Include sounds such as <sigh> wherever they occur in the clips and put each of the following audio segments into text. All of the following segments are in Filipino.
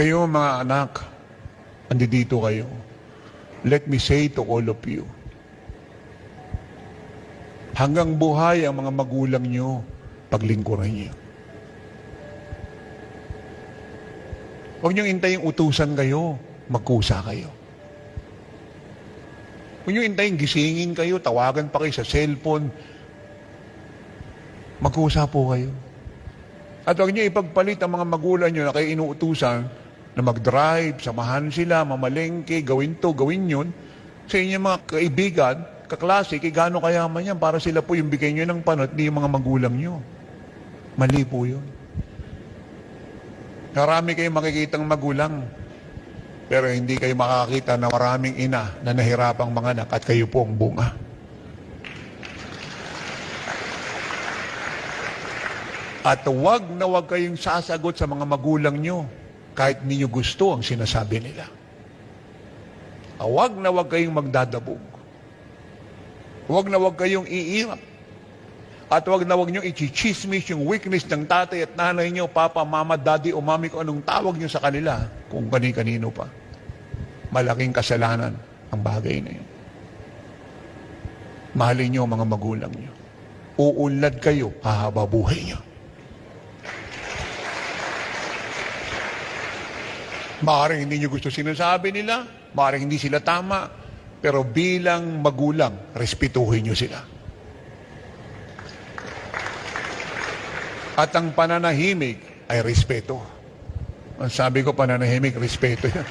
kayo mga anak, andito kayo. Let me say to all of you, hanggang buhay ang mga magulang nyo, paglingkuran niyo. Huwag niyong intayin utusan kayo, magkusa kayo. Huwag niyong intayin gisingin kayo, tawagan pa kayo sa cellphone, magkusa po kayo. At huwag niyo ipagpalit ang mga magulang niyo na kayo inuutusan na mag-drive, samahan sila, mamalengke, gawin to, gawin yun. Sa inyong mga kaibigan, kaklase, kay gaano kayaman yan para sila po yung bigay niyo ng panot, hindi yung mga magulang niyo. Mali po yun. Marami kayong makikitang magulang, pero hindi kayo makakita na maraming ina na nahirapang mga anak at kayo po ang bunga. At wag na wag kayong sasagot sa mga magulang nyo kahit ninyo gusto ang sinasabi nila. Ah, Wag na wag kayong magdadabog. Wag na wag kayong iiyak. At wag na wag nyo ichichismis yung weakness ng tatay at nanay nyo, papa, mama, daddy o mami kung anong tawag nyo sa kanila, kung kani-kanino pa. Malaking kasalanan ang bagay na yun. Mahalin nyo mga magulang nyo. Uunlad kayo, hahaba buhay nyo. Maaaring hindi nyo gusto sinasabi nila, maaaring hindi sila tama, pero bilang magulang, respetuhin nyo sila. At ang pananahimik ay respeto. Ang sabi ko, pananahimik, respeto yan.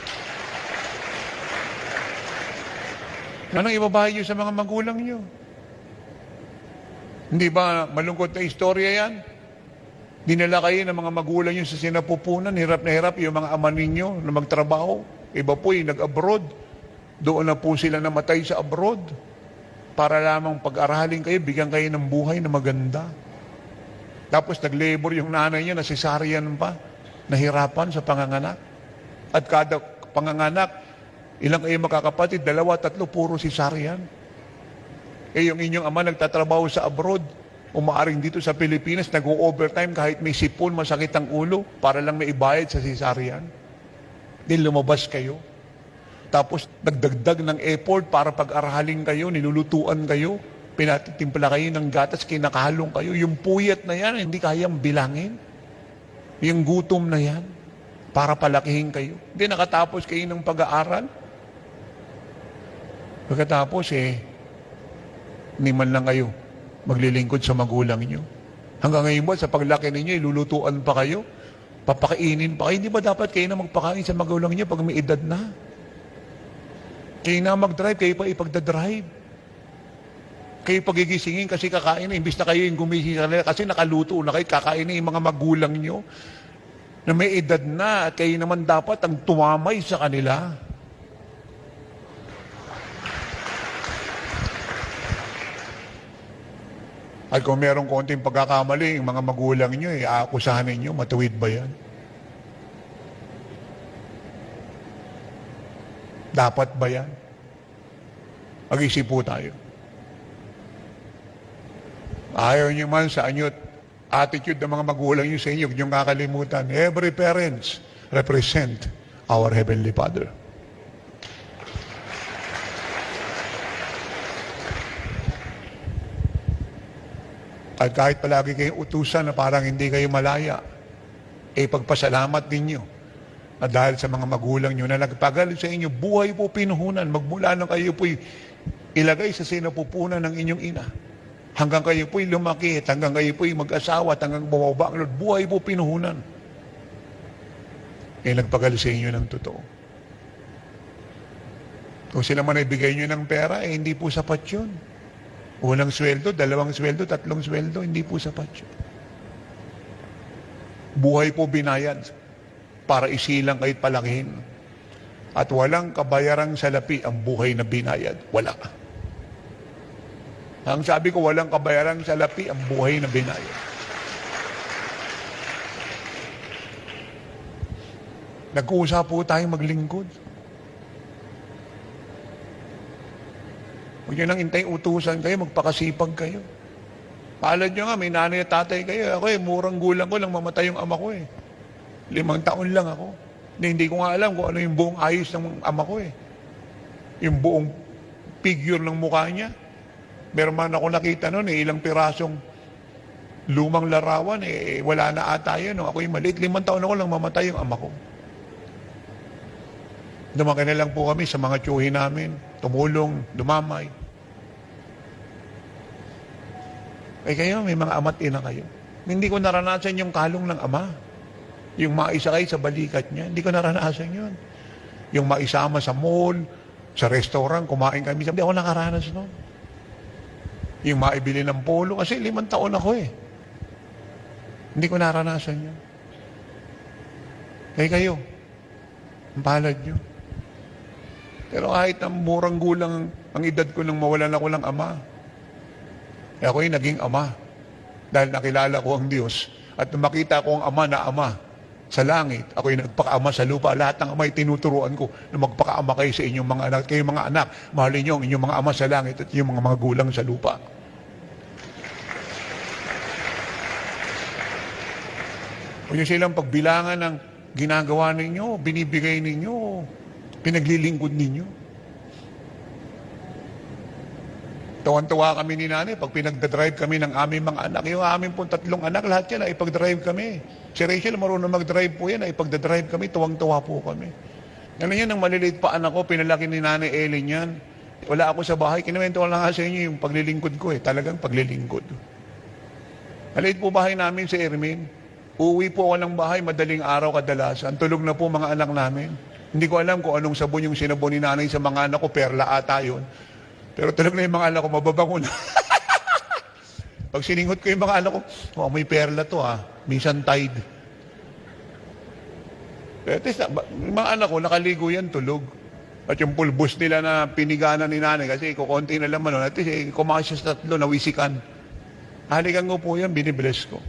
Anong ibabahay nyo sa mga magulang nyo? Hindi ba malungkot na istorya yan? Dinala kayo ng mga magulang nyo sa sinapupunan, hirap na hirap yung mga ama ninyo na magtrabaho. Iba po yung nag-abroad. Doon na po sila namatay sa abroad. Para lamang pag-aralin kayo, bigyan kayo ng buhay na maganda. Tapos nag-labor yung nanay niya na cesarean pa, nahirapan sa panganganak. At kada panganganak, ilang kayo makakapatid, dalawa, tatlo, puro cesarean. Eh yung inyong ama nagtatrabaho sa abroad, umaaring dito sa Pilipinas, nag-overtime kahit may sipon, masakit ang ulo, para lang may ibayad sa cesarean. Then lumabas kayo. Tapos nagdagdag ng effort para pag-aralin kayo, nilulutuan kayo, pinatitimpla kayo ng gatas, kinakahalong kayo. Yung puyat na yan, hindi kayang bilangin. Yung gutom na yan, para palakihin kayo. Hindi nakatapos kayo ng pag-aaral. Pagkatapos eh, hindi man lang kayo maglilingkod sa magulang nyo. Hanggang ngayon ba, sa paglaki ninyo, ilulutuan pa kayo? Papakainin pa kayo? Hindi ba dapat kayo na magpakain sa magulang nyo pag may edad na? Kayo na mag-drive, kayo pa ipagdadrive. Kayo pagigisingin kasi kakain na, imbis na kayo yung gumising sa kanila, kasi nakaluto na kayo, kakain na yung mga magulang nyo na may edad na at kayo naman dapat ang tumamay sa kanila. At kung merong konting pagkakamali, yung mga magulang nyo, eh, aakusahan ninyo, matuwid ba yan? Dapat ba yan? Mag-isip po tayo. Ayaw nyo man sa anyot attitude ng mga magulang nyo sa inyo, huwag nyo kakalimutan. Every parents represent our Heavenly Father. At kahit palagi kayong utusan na parang hindi kayo malaya, eh pagpasalamat ninyo na dahil sa mga magulang nyo na nagpagal sa inyo, buhay po pinuhunan, magmula nang kayo po'y ilagay sa sinapupunan ng inyong ina. Hanggang kayo po'y lumaki, hanggang kayo po'y mag-asawa, hanggang bumaba ang Lord, buhay po pinuhunan. Eh nagpagal sa inyo ng totoo. Kung sila man ibigay nyo ng pera, eh hindi po sapat yun. Unang sweldo, dalawang sweldo, tatlong sweldo, hindi po sapat yun. Buhay po binayad para isilang kahit palakihin. At walang kabayarang salapi ang buhay na binayad. Wala. Ang sabi ko, walang kabayarang salapi ang buhay na binayad. Nag-uusap po tayong maglingkod. Huwag nyo nang intay utusan kayo, magpakasipag kayo. Palad nyo nga, may nanay at tatay kayo. Ako eh, murang gulang ko lang mamatay yung ama ko eh. Limang taon lang ako. Hindi, hindi ko nga alam kung ano yung buong ayos ng ama ko eh. Yung buong figure ng mukha niya. Meron man ako nakita noon eh, ilang pirasong lumang larawan eh, wala na ata yun. No? Ako yung maliit, limang taon ako lang mamatay yung ama ko. Dumaki na lang po kami sa mga tiyuhin namin. Tumulong, dumamay. Eh kayo, may mga ama't ina kayo. Hindi ko naranasan yung kalong ng ama. Yung maisakay sa balikat niya, hindi ko naranasan yun. Yung maisama sa mall, sa restaurant, kumain kami. Hindi ako nakaranas noon. Yung maibili ng polo, kasi limang taon ako eh. Hindi ko naranasan yun. Kaya kayo, ang palad nyo. Pero kahit ang murang gulang ang edad ko nang mawalan ako ng ama, eh ako yung naging ama. Dahil nakilala ko ang Diyos at makita ko ang ama na ama sa langit, ako yung nagpakaama sa lupa. Lahat ng ama ay tinuturuan ko na magpakaama kayo sa inyong mga anak. Kayo mga anak, mahalin niyo ang inyong mga ama sa langit at inyong mga mga gulang sa lupa. Huwag niyo silang pagbilangan ng ginagawa ninyo, binibigay ninyo, pinaglilingkod ninyo. Tuwan-tuwa kami ni nanay pag pinagdadrive kami ng aming mga anak. Yung aming pong tatlong anak, lahat yan ay pagdrive kami. Si Rachel, marunong mag-drive po yan, ay pagdadrive kami, tuwang-tuwa po kami. Ano yan, ang maliliit pa anak ko, pinalaki ni nanay Ellen yan. Wala ako sa bahay, kinuwento ko lang nga sa inyo yung paglilingkod ko eh, talagang paglilingkod. Maliit po bahay namin sa Ermin. Uwi po ako ng bahay, madaling araw kadalasan. Tulog na po mga anak namin. Hindi ko alam kung anong sabon yung sinabon ni nanay sa mga anak ko, perla ata yun. Pero tulog na yung mga anak ko, mababango na. <laughs> Pag siningot ko yung mga anak ko, oh, may perla to ah. Minsan tide. Pero least, ba- yung mga anak ko, nakaligo yan, tulog. At yung pulbos nila na pinigana ni nanay, kasi kukonti na laman nun, at eh, kumakas siya sa tatlo, nawisikan. Halikan ko po yan, binibless ko.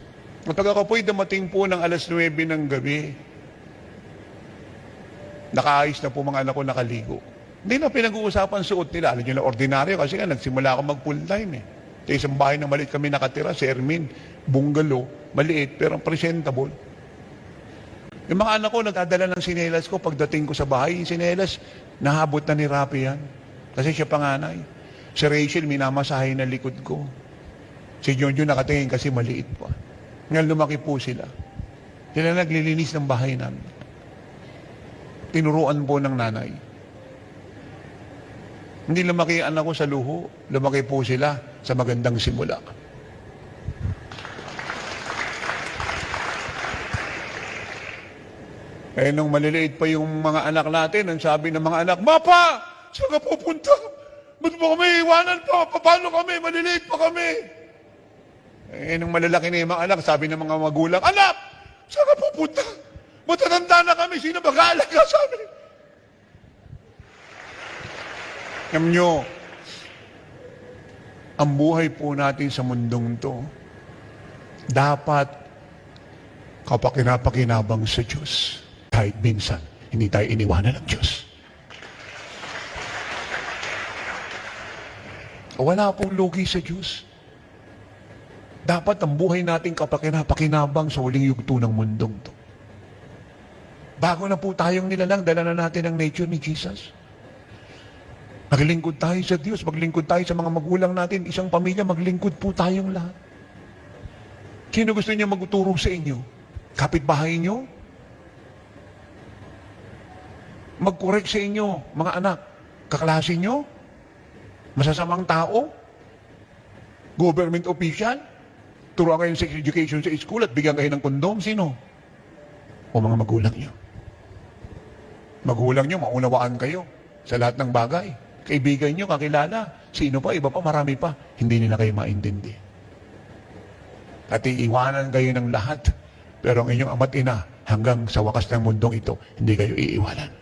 At pag ako po'y dumating po ng alas 9 ng gabi, nakaayos na po mga anak ko nakaligo. Hindi na pinag-uusapan suot nila. Alam nyo na ordinaryo kasi nga nagsimula ako mag full time eh. Sa isang bahay na maliit kami nakatira, sa Ermin, bungalow, maliit pero presentable. Yung mga anak ko nagdadala ng sinelas ko pagdating ko sa bahay, yung sinelas, nahabot na ni Rapi yan. Kasi siya panganay. Si Rachel, minamasahe na likod ko. Si Jonjo nakatingin kasi maliit pa. Ngayon lumaki po sila. Sila naglilinis ng bahay namin. Tinuruan po ng nanay. Hindi lumaki ang anak ko sa luho, lumaki po sila sa magandang simula. Eh nung maliliit pa yung mga anak natin, ang sabi ng mga anak, Mapa! Saan ka pupunta? Ba't mo kami iwanan pa? Paano kami? Maliliit pa kami. Eh nung malalaki na yung mga anak, sabi ng mga magulang, Anak! Saan ka pupunta? Matatanda na kami, sino mag-aalaga sa amin? Alam nyo, ang buhay po natin sa mundong to, dapat kapakinapakinabang sa Diyos. Kahit minsan, hindi tayo iniwanan ng Diyos. Wala pong lugi sa Diyos. Dapat ang buhay natin kapakinapakinabang sa huling yugto ng mundong to. Bago na po tayong nilalang, dala na natin ang nature ni Jesus. Maglingkod tayo sa Diyos, maglingkod tayo sa mga magulang natin, isang pamilya, maglingkod po tayong lahat. Sino gusto niya magturo sa inyo? Kapitbahay niyo? Mag-correct sa inyo, mga anak, kaklase niyo? Masasamang tao? Government official? Turuan kayo ng sex education sa school at bigyan kayo ng kondom? Sino? O mga magulang niyo? Magulang niyo, maunawaan kayo sa lahat ng bagay. Kaibigan niyo, kakilala. Sino pa? Iba pa, marami pa. Hindi nila kayo maintindi. At iiwanan kayo ng lahat. Pero ang inyong ama't ina, hanggang sa wakas ng mundong ito, hindi kayo iiwanan.